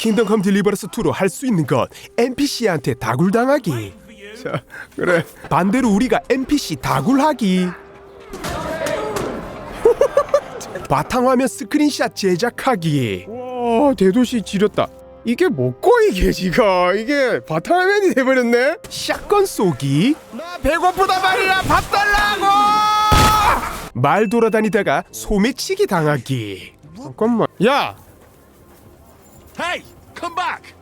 킹덤 컴 딜리버러스 2로 할 수 있는 것. NPC한테 다굴당하기. 자 그래. 반대로 우리가 NPC 다굴하기. 바탕화면 스크린샷 제작하기. 와 대도시 지렸다. 이게 뭐고 이게 지금 이게 바탕화면이 돼버렸네? 샷건 쏘기. 나 배고프다 말이야. 밥 달라고! 말 돌아다니다가 소매치기 당하기. 잠깐만. 야 Hey, come back!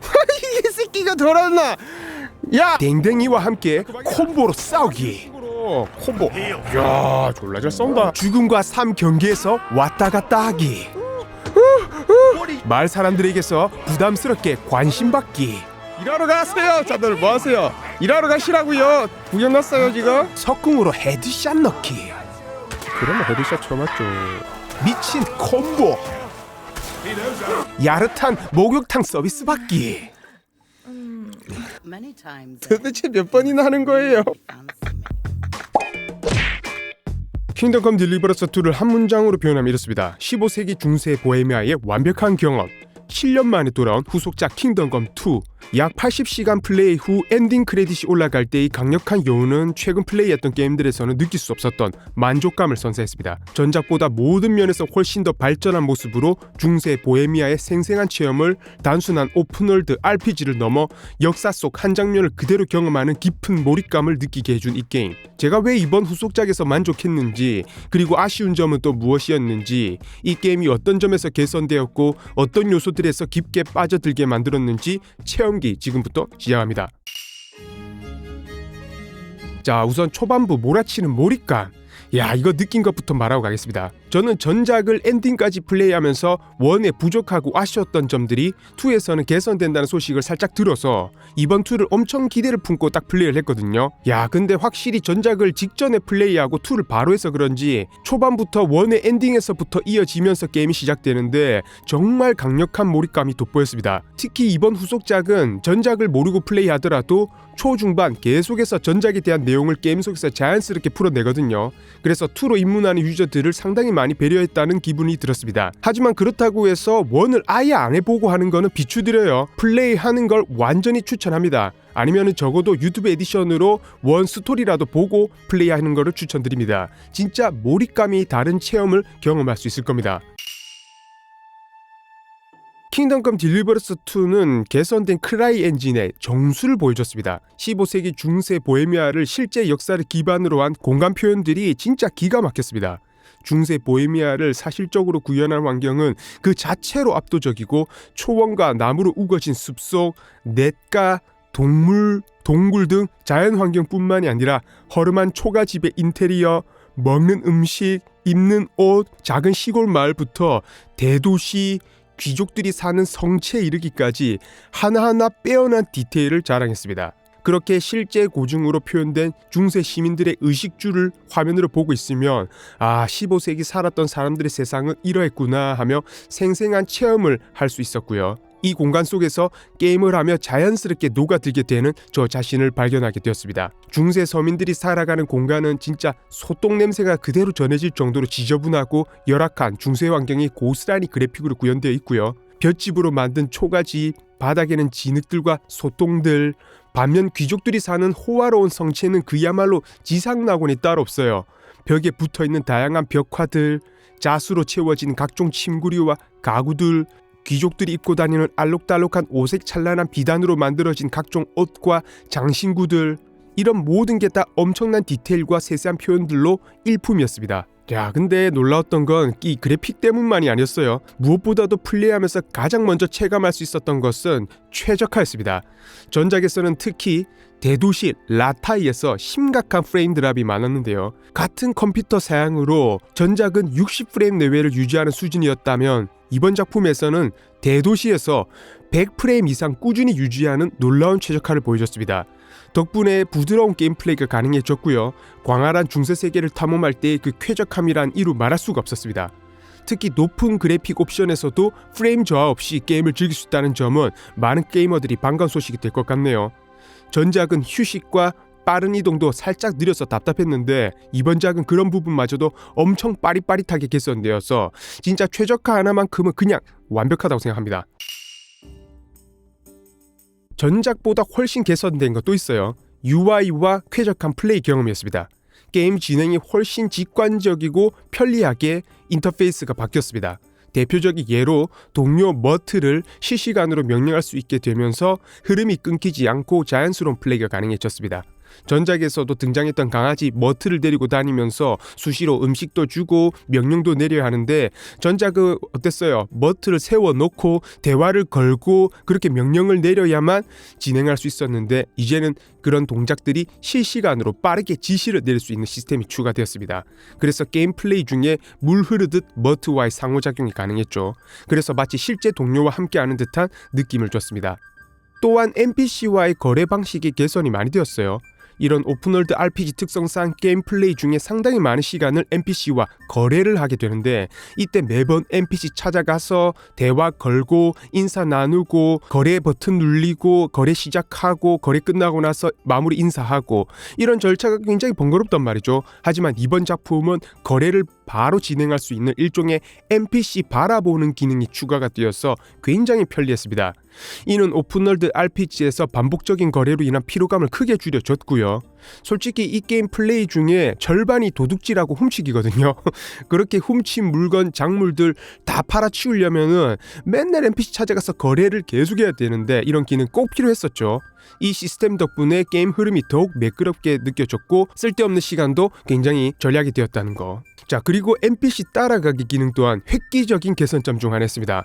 이 새끼가 돌았나? 야! 댕댕이와 함께 콤보로 싸우기. 콤보. 야 졸라 잘 쏜다. 죽음과 삶 경계에서 왔다 갔다 하기. 말 사람들에게서 부담스럽게 관심받기. 일하러 가세요 다들. 뭐 하세요? 일하러 가시라고요. 구경 났어요 지금? 석궁으로 헤드샷 넣기. 그러면 헤드샷 쳐맞죠. 미친 콤보 야릇한 목욕탕 서비스 받기. 도대체 몇 번이나 하는 거예요? 킹덤 컴 딜리버러스 2를 한 문장으로 표현하면 이렇습니다. 15세기 중세 보헤미아의 완벽한 경험. 7년 만에 돌아온 후속작 킹덤 검2 약 80시간 플레이 후 엔딩 크레딧이 올라갈 때의 강력한 여운은 최근 플레이했던 게임들에서는 느낄 수 없었던 만족감을 선사했습니다. 전작보다 모든 면에서 훨씬 더 발전한 모습으로 중세 보헤미아의 생생한 체험을 단순한 오픈월드 RPG를 넘어 역사 속 한 장면을 그대로 경험하는 깊은 몰입감을 느끼게 해준 이 게임. 제가 왜 이번 후속작에서 만족했는지 그리고 아쉬운 점은 또 무엇이었는지 이 게임이 어떤 점에서 개선되었고 어떤 요소들에서 깊게 빠져들게 만들었는지 체험 기 지금부터 시작합니다. 자 우선 초반부 몰아치는 몰입감 야 이거 느낀 것부터 말하고 가겠습니다. 저는 전작을 엔딩까지 플레이하면서 원에 부족하고 아쉬웠던 점들이 2에서는 개선된다는 소식을 살짝 들어서 이번 2를 엄청 기대를 품고 딱 플레이를 했거든요. 야 근데 확실히 전작을 직전에 플레이하고 2를 바로 해서 그런지 초반부터 원의 엔딩에서부터 이어지면서 게임이 시작되는데 정말 강력한 몰입감이 돋보였습니다. 특히 이번 후속작은 전작을 모르고 플레이하더라도 초중반 계속해서 전작에 대한 내용을 게임 속에서 자연스럽게 풀어내거든요. 그래서 2로 입문하는 유저들을 상당히 많이 배려했다는 기분이 들었습니다. 하지만 그렇다고 해서 원을 아예 안 해보고 하는 거는 비추드려요. 플레이하는 걸 완전히 추천합니다. 아니면 적어도 유튜브 에디션으로 원 스토리라도 보고 플레이하는 거를 추천드립니다. 진짜 몰입감이 다른 체험을 경험할 수 있을 겁니다. 킹덤 딜리버러스 2는 개선된 크라이 엔진의 정수를 보여줬습니다. 15세기 중세 보헤미아를 실제 역사를 기반으로 한 공간 표현들이 진짜 기가 막혔습니다. 중세 보헤미아를 사실적으로 구현한 환경은 그 자체로 압도적이고 초원과 나무로 우거진 숲속, 냇가, 동물, 동굴 등 자연 환경뿐만이 아니라 허름한 초가집의 인테리어, 먹는 음식, 입는 옷, 작은 시골 마을부터 대도시, 귀족들이 사는 성체에 이르기까지 하나하나 빼어난 디테일을 자랑했습니다. 그렇게 실제 고증으로 표현된 중세 시민들의 의식주를 화면으로 보고 있으면 아 15세기 살았던 사람들의 세상은 이러했구나 하며 생생한 체험을 할 수 있었고요. 이 공간 속에서 게임을 하며 자연스럽게 녹아들게 되는 저 자신을 발견하게 되었습니다. 중세 서민들이 살아가는 공간은 진짜 소똥 냄새가 그대로 전해질 정도로 지저분하고 열악한 중세 환경이 고스란히 그래픽으로 구현되어 있고요. 볏집으로 만든 초가집, 바닥에는 진흙들과 소똥들, 반면 귀족들이 사는 호화로운 성체는 그야말로 지상 낙원이 따로 없어요. 벽에 붙어 있는 다양한 벽화들, 자수로 채워진 각종 침구류와 가구들, 귀족들이 입고 다니는 알록달록한 오색 찬란한 비단으로 만들어진 각종 옷과 장신구들 이런 모든 게 다 엄청난 디테일과 세세한 표현들로 일품이었습니다. 야, 근데 놀라웠던 건 이 그래픽 때문만이 아니었어요. 무엇보다도 플레이하면서 가장 먼저 체감할 수 있었던 것은 최적화였습니다. 전작에서는 특히 대도시 라타이에서 심각한 프레임 드랍이 많았는데요. 같은 컴퓨터 사양으로 전작은 60프레임 내외를 유지하는 수준이었다면 이번 작품에서는 대도시에서 100프레임 이상 꾸준히 유지하는 놀라운 최적화를 보여줬습니다. 덕분에 부드러운 게임 플레이가 가능해졌고요. 광활한 중세 세계를 탐험할 때의 그 쾌적함이란 이루 말할 수가 없었습니다. 특히 높은 그래픽 옵션에서도 프레임 저하 없이 게임을 즐길 수 있다는 점은 많은 게이머들이 반가운 소식이 될 것 같네요. 전작은 휴식과 빠른 이동도 살짝 느려서 답답했는데 이번 작은 그런 부분마저도 엄청 빠릿빠릿하게 개선되어서 진짜 최적화 하나만큼은 그냥 완벽하다고 생각합니다. 전작보다 훨씬 개선된 것도 있어요. UI와 쾌적한 플레이 경험이었습니다. 게임 진행이 훨씬 직관적이고 편리하게 인터페이스가 바뀌었습니다. 대표적인 예로 동료 머트를 실시간으로 명령할 수 있게 되면서 흐름이 끊기지 않고 자연스러운 플레이가 가능해졌습니다. 전작에서도 등장했던 강아지 머트를 데리고 다니면서 수시로 음식도 주고 명령도 내려야 하는데 전작은 어땠어요? 머트를 세워놓고 대화를 걸고 그렇게 명령을 내려야만 진행할 수 있었는데 이제는 그런 동작들이 실시간으로 빠르게 지시를 내릴 수 있는 시스템이 추가되었습니다. 그래서 게임 플레이 중에 물 흐르듯 머트와의 상호작용이 가능했죠. 그래서 마치 실제 동료와 함께하는 듯한 느낌을 줬습니다. 또한 NPC와의 거래 방식이 개선이 많이 되었어요. 이런 오픈월드 RPG 특성상 게임 플레이 중에 상당히 많은 시간을 NPC와 거래를 하게 되는데 이때 매번 NPC 찾아가서 대화 걸고 인사 나누고 거래 버튼 눌리고 거래 시작하고 거래 끝나고 나서 마무리 인사하고 이런 절차가 굉장히 번거롭단 말이죠. 하지만 이번 작품은 거래를 바로 진행할 수 있는 일종의 NPC 바라보는 기능이 추가가 되어서 굉장히 편리했습니다. 이는 오픈월드 RPG에서 반복적인 거래로 인한 피로감을 크게 줄여줬고요. 솔직히 이 게임 플레이 중에 절반이 도둑질하고 훔치기거든요. 그렇게 훔친 물건, 작물들 다 팔아치우려면은 맨날 NPC 찾아가서 거래를 계속해야 되는데 이런 기능 꼭 필요했었죠. 이 시스템 덕분에 게임 흐름이 더욱 매끄럽게 느껴졌고 쓸데없는 시간도 굉장히 절약이 되었다는 거. 자 그리고 NPC 따라가기 기능 또한 획기적인 개선점 중 하나였습니다.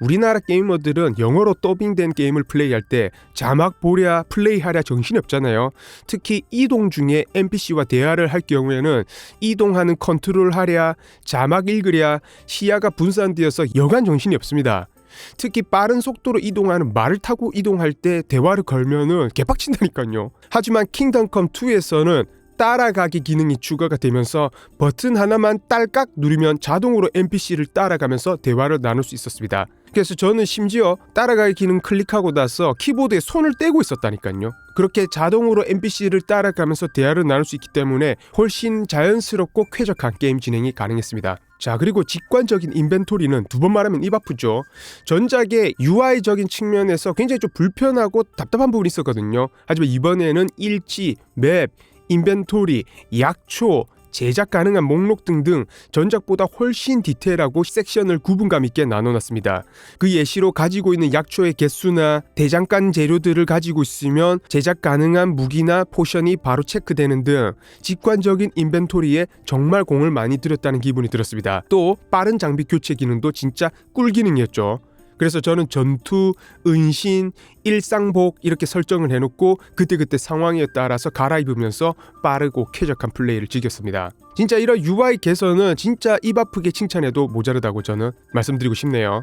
우리나라 게이머들은 영어로 더빙된 게임을 플레이할 때 자막 보랴 플레이하랴 정신이 없잖아요. 특히 이동 중에 NPC와 대화를 할 경우에는 이동하는 컨트롤하랴 자막 읽으랴 시야가 분산되어서 여간 정신이 없습니다. 특히 빠른 속도로 이동하는 말을 타고 이동할 때 대화를 걸면은 개빡친다니까요. 하지만 킹덤컴 2에서는 따라가기 기능이 추가가 되면서 버튼 하나만 딸깍 누르면 자동으로 NPC를 따라가면서 대화를 나눌 수 있었습니다. 그래서 저는 심지어 따라가기 기능 클릭하고 나서 키보드에 손을 떼고 있었다니까요. 그렇게 자동으로 NPC를 따라가면서 대화를 나눌 수 있기 때문에 훨씬 자연스럽고 쾌적한 게임 진행이 가능했습니다. 자 그리고 직관적인 인벤토리는 두 번 말하면 입 아프죠. 전작의 UI적인 측면에서 굉장히 좀 불편하고 답답한 부분이 있었거든요. 하지만 이번에는 일지, 맵, 인벤토리, 약초, 제작 가능한 목록 등등 전작보다 훨씬 디테일하고 섹션을 구분감 있게 나눠놨습니다. 그 예시로 가지고 있는 약초의 개수나 대장간 재료들을 가지고 있으면 제작 가능한 무기나 포션이 바로 체크되는 등 직관적인 인벤토리에 정말 공을 많이 들였다는 기분이 들었습니다. 또 빠른 장비 교체 기능도 진짜 꿀 기능이었죠. 그래서 저는 전투, 은신, 일상복 이렇게 설정을 해놓고 그때그때 상황에 따라서 갈아입으면서 빠르고 쾌적한 플레이를 즐겼습니다. 진짜 이런 UI 개선은 진짜 입 아프게 칭찬해도 모자르다고 저는 말씀드리고 싶네요.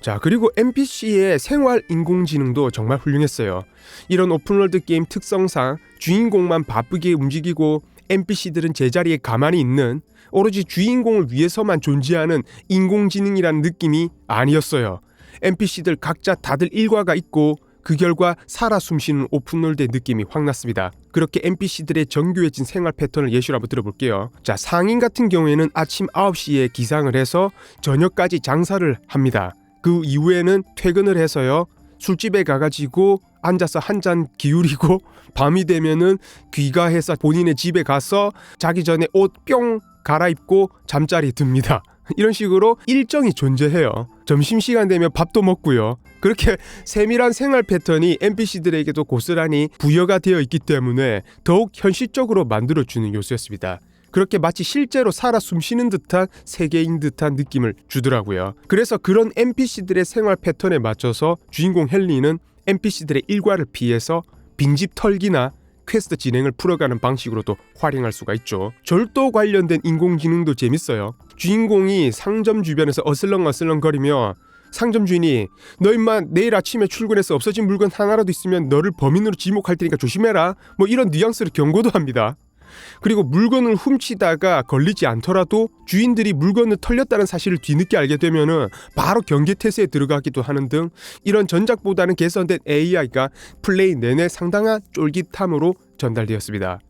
자 그리고 NPC의 생활 인공지능도 정말 훌륭했어요. 이런 오픈월드 게임 특성상 주인공만 바쁘게 움직이고 NPC들은 제자리에 가만히 있는 오로지 주인공을 위해서만 존재하는 인공지능이라는 느낌이 아니었어요. NPC들 각자 다들 일과가 있고 그 결과 살아 숨쉬는 오픈월드의 느낌이 확 났습니다. 그렇게 NPC들의 정교해진 생활 패턴을 예시로 한번 들어볼게요. 자, 상인 같은 경우에는 아침 9시에 기상을 해서 저녁까지 장사를 합니다. 그 이후에는 퇴근을 해서요. 술집에 가가지고 앉아서 한 잔 기울이고 밤이 되면은 귀가해서 본인의 집에 가서 자기 전에 옷 뿅 갈아입고 잠자리 듭니다. 이런 식으로 일정이 존재해요. 점심시간 되면 밥도 먹고요. 그렇게 세밀한 생활 패턴이 NPC들에게도 고스란히 부여가 되어 있기 때문에 더욱 현실적으로 만들어주는 요소였습니다. 그렇게 마치 실제로 살아 숨쉬는 듯한 세계인 듯한 느낌을 주더라고요. 그래서 그런 NPC들의 생활 패턴에 맞춰서 주인공 헨리는 NPC들의 일과를 피해서 빈집 털기나 퀘스트 진행을 풀어가는 방식으로도 활용할 수가 있죠. 절도 관련된 인공지능도 재밌어요. 주인공이 상점 주변에서 어슬렁어슬렁 거리며 상점 주인이 너 임마 내일 아침에 출근해서 없어진 물건 하나라도 있으면 너를 범인으로 지목할 테니까 조심해라. 뭐 이런 뉘앙스로 경고도 합니다. 그리고 물건을 훔치다가 걸리지 않더라도 주인들이 물건을 털렸다는 사실을 뒤늦게 알게 되면은 바로 경계 태세에 들어가기도 하는 등 이런 전작보다는 개선된 AI가 플레이 내내 상당한 쫄깃함으로 전달되었습니다.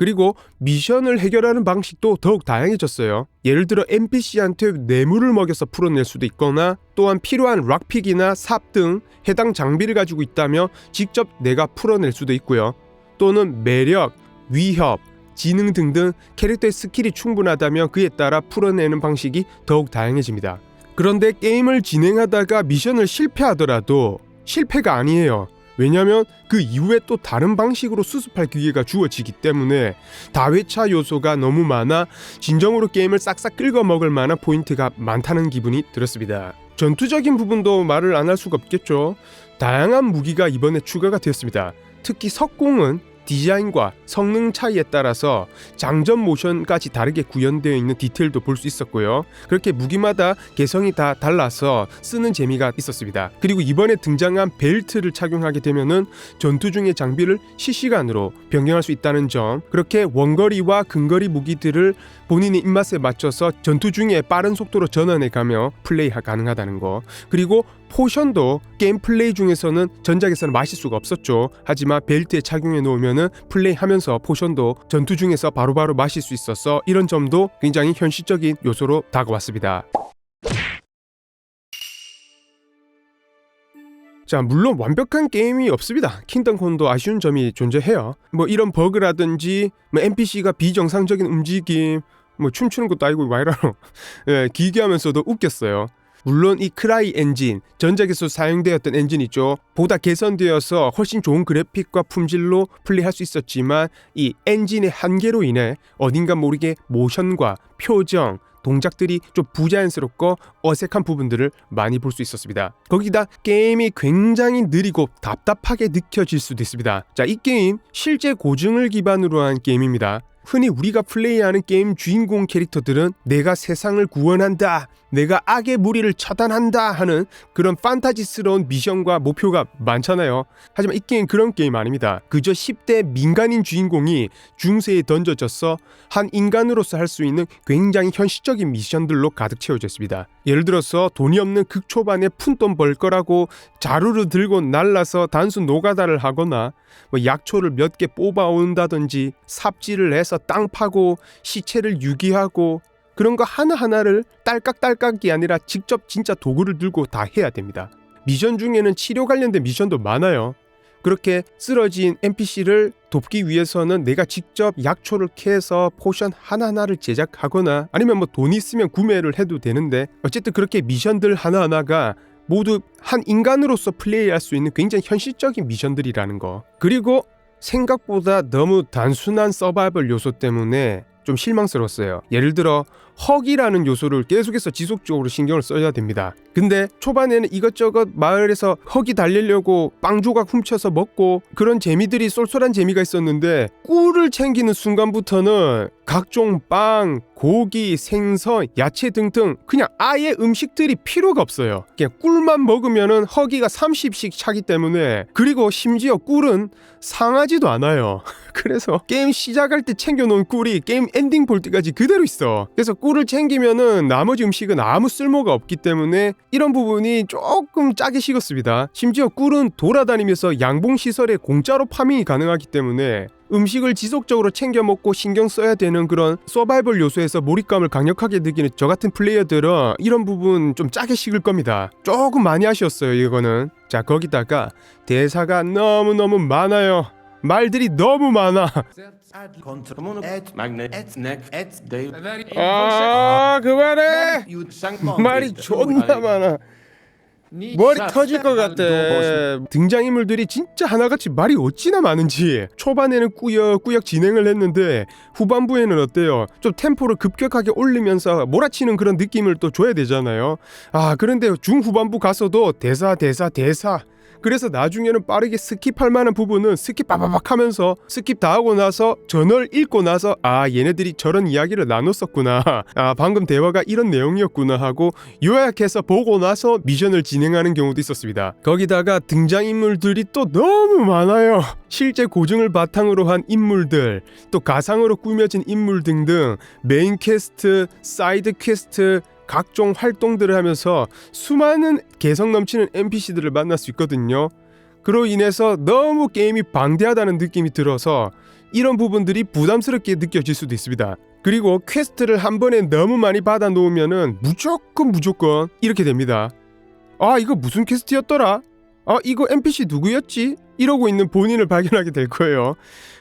그리고 미션을 해결하는 방식도 더욱 다양해졌어요. 예를 들어 NPC한테 뇌물을 먹여서 풀어낼 수도 있거나 또한 필요한 락픽이나 삽 등 해당 장비를 가지고 있다면 직접 내가 풀어낼 수도 있고요. 또는 매력, 위협, 지능 등등 캐릭터의 스킬이 충분하다면 그에 따라 풀어내는 방식이 더욱 다양해집니다. 그런데 게임을 진행하다가 미션을 실패하더라도 실패가 아니에요. 왜냐하면 그 이후에 또 다른 방식으로 수습할 기회가 주어지기 때문에 다회차 요소가 너무 많아 진정으로 게임을 싹싹 긁어 먹을 만한 포인트가 많다는 기분이 들었습니다. 전투적인 부분도 말을 안 할 수가 없겠죠. 다양한 무기가 이번에 추가가 되었습니다. 특히 석공은 디자인과 성능 차이에 따라서 장전 모션까지 다르게 구현되어 있는 디테일도 볼 수 있었고요. 그렇게 무기마다 개성이 다 달라서 쓰는 재미가 있었습니다. 그리고 이번에 등장한 벨트를 착용하게 되면은 전투 중의 장비를 실시간으로 변경할 수 있다는 점, 그렇게 원거리와 근거리 무기들을 본인의 입맛에 맞춰서 전투 중에 빠른 속도로 전환해 가며 플레이 가능하다는 거, 그리고 포션도 게임 플레이 중에서는 전작에서는 마실 수가 없었죠. 하지만 벨트에 착용해 놓으면은 플레이하면서 포션도 전투 중에서 바로 바로 마실 수 있어서 이런 점도 굉장히 현실적인 요소로 다가왔습니다. 자, 물론 완벽한 게임이 없습니다. 킹덤콘도 아쉬운 점이 존재해요. 뭐 이런 버그라든지 뭐 NPC가 비정상적인 움직임, 뭐 춤추는 것도 아니고 와이라로 예, 기괴하면서도 웃겼어요. 물론 이 크라이 엔진, 전작에서 사용되었던 엔진 있죠. 보다 개선되어서 훨씬 좋은 그래픽과 품질로 플레이할 수 있었지만 이 엔진의 한계로 인해 어딘가 모르게 모션과 표정, 동작들이 좀 부자연스럽고 어색한 부분들을 많이 볼 수 있었습니다. 거기다 게임이 굉장히 느리고 답답하게 느껴질 수도 있습니다. 자, 이 게임 실제 고증을 기반으로 한 게임입니다. 흔히 우리가 플레이하는 게임 주인공 캐릭터들은 내가 세상을 구원한다, 내가 악의 무리를 처단한다 하는 그런 판타지스러운 미션과 목표가 많잖아요. 하지만 이 게임 그런 게임 아닙니다. 그저 10대 민간인 주인공이 중세에 던져져서 한 인간으로서 할 수 있는 굉장히 현실적인 미션들로 가득 채워져 있습니다. 예를 들어서 돈이 없는 극초반에 푼돈 벌 거라고 자루를 들고 날라서 단순 노가다를 하거나 뭐 약초를 몇 개 뽑아온다든지 삽질을 해서 땅 파고 시체를 유기하고 그런 거 하나하나를 딸깍딸깍이 아니라 직접 진짜 도구를 들고 다 해야 됩니다. 미션 중에는 치료 관련된 미션도 많아요. 그렇게 쓰러진 NPC를 돕기 위해서는 내가 직접 약초를 캐서 포션 하나하나를 제작하거나 아니면 뭐 돈 있으면 구매를 해도 되는데 어쨌든 그렇게 미션들 하나하나가 모두 한 인간으로서 플레이할 수 있는 굉장히 현실적인 미션들이라는 거. 그리고 생각보다 너무 단순한 서바이벌 요소 때문에 좀 실망스러웠어요. 예를 들어 헉이라는 요소를 계속해서 지속적으로 신경을 써야 됩니다. 근데 초반에는 이것저것 마을에서 헉이 달리려고 빵 조각 훔쳐서 먹고 그런 재미들이 쏠쏠한 재미가 있었는데 꿀을 챙기는 순간부터는 각종 빵, 고기, 생선, 야채 등등 그냥 아예 음식들이 필요가 없어요. 그냥 꿀만 먹으면은 허기가 30씩 차기 때문에 그리고 심지어 꿀은 상하지도 않아요. 그래서 게임 시작할 때 챙겨놓은 꿀이 게임 엔딩 볼 때까지 그대로 있어. 그래서 꿀을 챙기면은 나머지 음식은 아무 쓸모가 없기 때문에 이런 부분이 조금 짜게 식었습니다. 심지어 꿀은 돌아다니면서 양봉 시설에 공짜로 파밍이 가능하기 때문에 음식을 지속적으로 챙겨 먹고 신경 써야 되는 그런 서바이벌 요소에서 몰입감을 강력하게 느끼는 저 같은 플레이어들은 이런 부분 좀 짜게 식을 겁니다. 조금 많이 아쉬웠어요, 이거는. 자, 거기다가 대사가 너무너무 많아요. 말들이 너무 많아. 아, 그만해! 말이 존나 많아. 머리 터질 것 같아. 등장인물들이 진짜 하나같이 말이 어찌나 많은지 초반에는 꾸역꾸역 진행을 했는데 후반부에는 어때요? 좀 템포를 급격하게 올리면서 몰아치는 그런 느낌을 또 줘야 되잖아요. 아 그런데 중후반부 가서도 대사 대사 대사 그래서 나중에는 빠르게 스킵할 만한 부분은 스킵 빠바박 하면서 스킵 다 하고 나서 전을 읽고 나서 아 얘네들이 저런 이야기를 나눴었구나. 아 방금 대화가 이런 내용이었구나 하고 요약해서 보고 나서 미션을 진행하는 경우도 있었습니다. 거기다가 등장인물들이 또 너무 많아요. 실제 고증을 바탕으로 한 인물들 또 가상으로 꾸며진 인물 등등 메인 퀘스트 사이드 퀘스트 각종 활동들을 하면서 수많은 개성 넘치는 NPC들을 만날 수 있거든요. 그로 인해서 너무 게임이 방대하다는 느낌이 들어서 이런 부분들이 부담스럽게 느껴질 수도 있습니다. 그리고 퀘스트를 한 번에 너무 많이 받아 놓으면은 무조건 무조건 이렇게 됩니다. 아 이거 무슨 퀘스트였더라? 아 이거 NPC 누구였지? 이러고 있는 본인을 발견하게 될 거예요.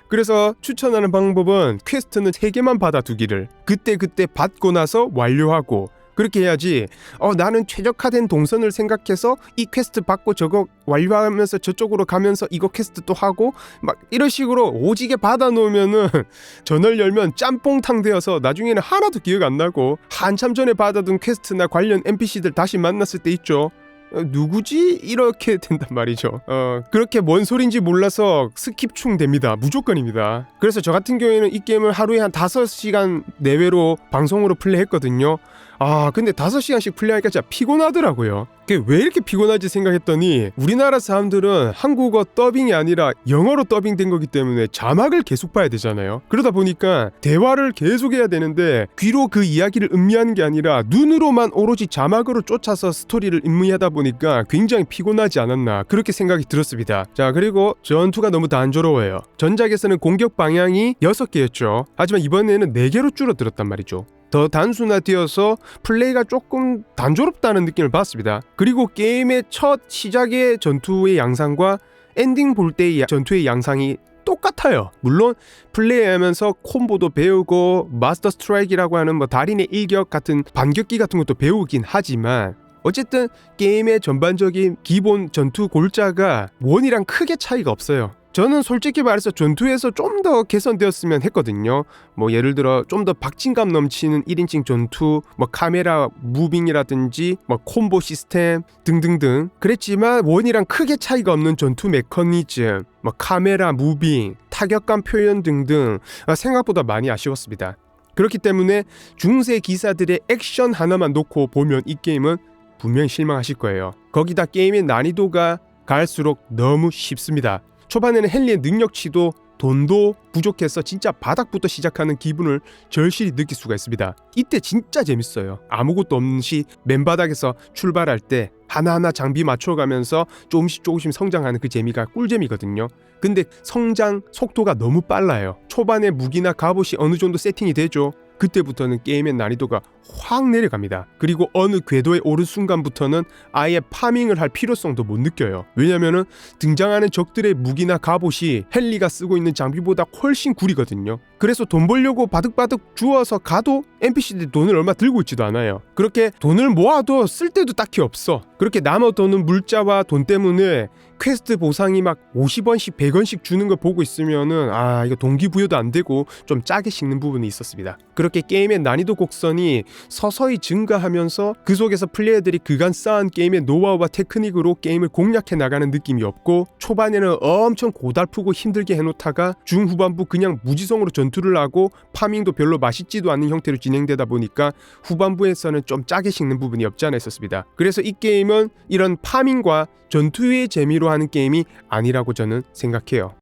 그래서 추천하는 방법은 퀘스트는 3개만 받아두기를 그때 그때 받고 나서 완료하고 그렇게 해야지 어 나는 최적화된 동선을 생각해서 이 퀘스트 받고 저거 완료하면서 저쪽으로 가면서 이거 퀘스트 또 하고 막 이런 식으로 오지게 받아 놓으면은 전월 열면 짬뽕탕 되어서 나중에는 하나도 기억 안 나고 한참 전에 받아둔 퀘스트나 관련 NPC들 다시 만났을 때 있죠. 어, 누구지? 이렇게 된단 말이죠. 어, 그렇게 뭔 소린지 몰라서 스킵충 됩니다. 무조건입니다. 그래서 저 같은 경우에는 이 게임을 하루에 한 5시간 내외로 방송으로 플레이했거든요. 아, 근데 5시간씩 플레이하니까 진짜 피곤하더라고요. 왜 이렇게 피곤하지 생각했더니 우리나라 사람들은 한국어 더빙이 아니라 영어로 더빙된 거기 때문에 자막을 계속 봐야 되잖아요. 그러다 보니까 대화를 계속 해야 되는데 귀로 그 이야기를 음미하는 게 아니라 눈으로만 오로지 자막으로 쫓아서 스토리를 음미하다 보니까 굉장히 피곤하지 않았나 그렇게 생각이 들었습니다. 자, 그리고 전투가 너무 단조로워요. 전작에서는 공격 방향이 6개였죠. 하지만 이번에는 4개로 줄어들었단 말이죠. 더 단순화되어서 플레이가 조금 단조롭다는 느낌을 받습니다. 그리고 게임의 첫 시작의 전투의 양상과 엔딩 볼 때의 전투의 양상이 똑같아요. 물론 플레이하면서 콤보도 배우고 마스터 스트라이크라고 하는 뭐 달인의 일격 같은 반격기 같은 것도 배우긴 하지만 어쨌든 게임의 전반적인 기본 전투 골자가 원이랑 크게 차이가 없어요. 저는 솔직히 말해서 전투에서 좀 더 개선되었으면 했거든요. 뭐 예를 들어 좀 더 박진감 넘치는 1인칭 전투, 뭐 카메라 무빙이라든지 뭐 콤보 시스템 등등등. 그랬지만 원이랑 크게 차이가 없는 전투 메커니즘, 뭐 카메라 무빙, 타격감 표현 등등 아, 생각보다 많이 아쉬웠습니다. 그렇기 때문에 중세 기사들의 액션 하나만 놓고 보면 이 게임은 분명히 실망하실 거예요. 거기다 게임의 난이도가 갈수록 너무 쉽습니다. 초반에는 헨리의 능력치도 돈도 부족해서 진짜 바닥부터 시작하는 기분을 절실히 느낄 수가 있습니다. 이때 진짜 재밌어요. 아무것도 없는 시 맨바닥에서 출발할 때 하나하나 장비 맞춰가면서 조금씩 조금씩 성장하는 그 재미가 꿀잼이거든요. 근데 성장 속도가 너무 빨라요. 초반에 무기나 갑옷이 어느 정도 세팅이 되죠. 그때부터는 게임의 난이도가 확 내려갑니다. 그리고 어느 궤도에 오른 순간부터는 아예 파밍을 할 필요성도 못 느껴요. 왜냐면은 등장하는 적들의 무기나 갑옷이 헨리가 쓰고 있는 장비보다 훨씬 구리거든요. 그래서 돈 벌려고 바득바득 주워서 가도 NPC들이 돈을 얼마 들고 있지도 않아요. 그렇게 돈을 모아도 쓸 데도 딱히 없어. 그렇게 남아 도는 물자와 돈 때문에 퀘스트 보상이 막 50원씩 100원씩 주는 걸 보고 있으면은 아 이거 동기부여도 안 되고 좀 짜게 식는 부분이 있었습니다. 그렇게 게임의 난이도 곡선이 서서히 증가하면서 그 속에서 플레이어들이 그간 쌓은 게임의 노하우와 테크닉으로 게임을 공략해 나가는 느낌이 없고 초반에는 엄청 고달프고 힘들게 해놓다가 중후반부 그냥 무지성으로 전투를 하고 파밍도 별로 맛있지도 않는 형태로 진행되다 보니까 후반부에서는 좀 짜게 식는 부분이 없지 않아 있었습니다. 그래서 이 게임은 이런 파밍과 전투의 재미로 하는 게임이 아니라고 저는 생각해요.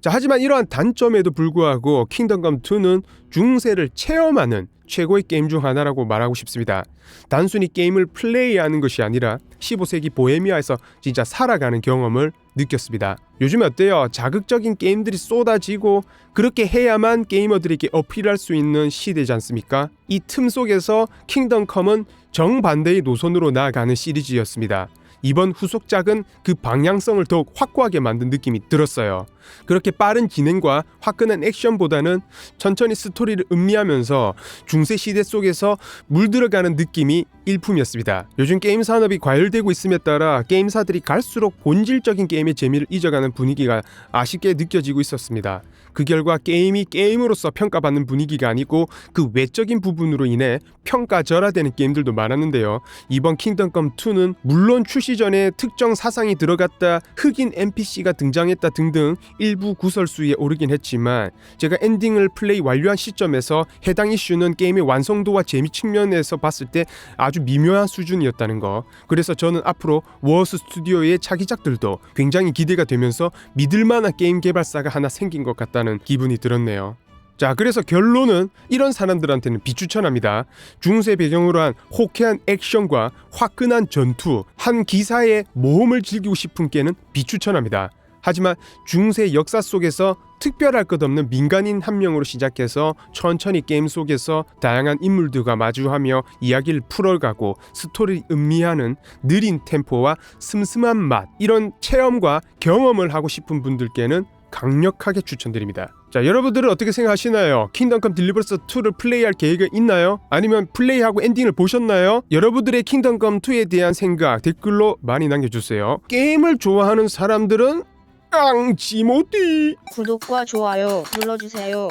자, 하지만 이러한 단점에도 불구하고 킹덤컴 2는 중세를 체험하는 최고의 게임 중 하나라고 말하고 싶습니다. 단순히 게임을 플레이하는 것이 아니라 15세기 보헤미아에서 진짜 살아가는 경험을 느꼈습니다. 요즘에 어때요? 자극적인 게임들이 쏟아지고 그렇게 해야만 게이머들에게 어필할 수 있는 시대지 않습니까? 이 틈 속에서 킹덤 컴은 정반대의 노선으로 나아가는 시리즈였습니다. 이번 후속작은 그 방향성을 더욱 확고하게 만든 느낌이 들었어요. 그렇게 빠른 진행과 화끈한 액션보다는 천천히 스토리를 음미하면서 중세 시대 속에서 물들어가는 느낌이 일품이었습니다. 요즘 게임 산업이 과열되고 있음에 따라 게임사들이 갈수록 본질적인 게임의 재미를 잊어가는 분위기가 아쉽게 느껴지고 있었습니다. 그 결과 게임이 게임으로서 평가받는 분위기가 아니고 그 외적인 부분으로 인해 평가절하되는 게임들도 많았는데요. 이번 킹덤컴 2는 물론 출시 전에 특정 사상이 들어갔다, 흑인 NPC가 등장했다 등등 일부 구설수에 오르긴 했지만 제가 엔딩을 플레이 완료한 시점에서 해당 이슈는 게임의 완성도와 재미 측면에서 봤을 때 아주 미묘한 수준이었다는 거. 그래서 저는 앞으로 워스 스튜디오의 차기작들도 굉장히 기대가 되면서 믿을 만한 게임 개발사가 하나 생긴 것 같다는 기분이 들었네요. 자, 그래서 결론은 이런 사람들한테는 비추천합니다. 중세 배경으로 한 호쾌한 액션과 화끈한 전투, 한 기사의 모험을 즐기고 싶은 게는 비추천합니다. 하지만 중세 역사 속에서 특별할 것 없는 민간인 한 명으로 시작해서 천천히 게임 속에서 다양한 인물들과 마주하며 이야기를 풀어가고 스토리를 음미하는 느린 템포와 슴슴한 맛 이런 체험과 경험을 하고 싶은 분들께는 강력하게 추천드립니다. 자, 여러분들은 어떻게 생각하시나요? 킹덤 컴 딜리버스 2를 플레이할 계획이 있나요? 아니면 플레이하고 엔딩을 보셨나요? 여러분들의 킹덤 컴 2에 대한 생각 댓글로 많이 남겨주세요. 게임을 좋아하는 사람들은 깡지모띠 구독과 좋아요 눌러주세요.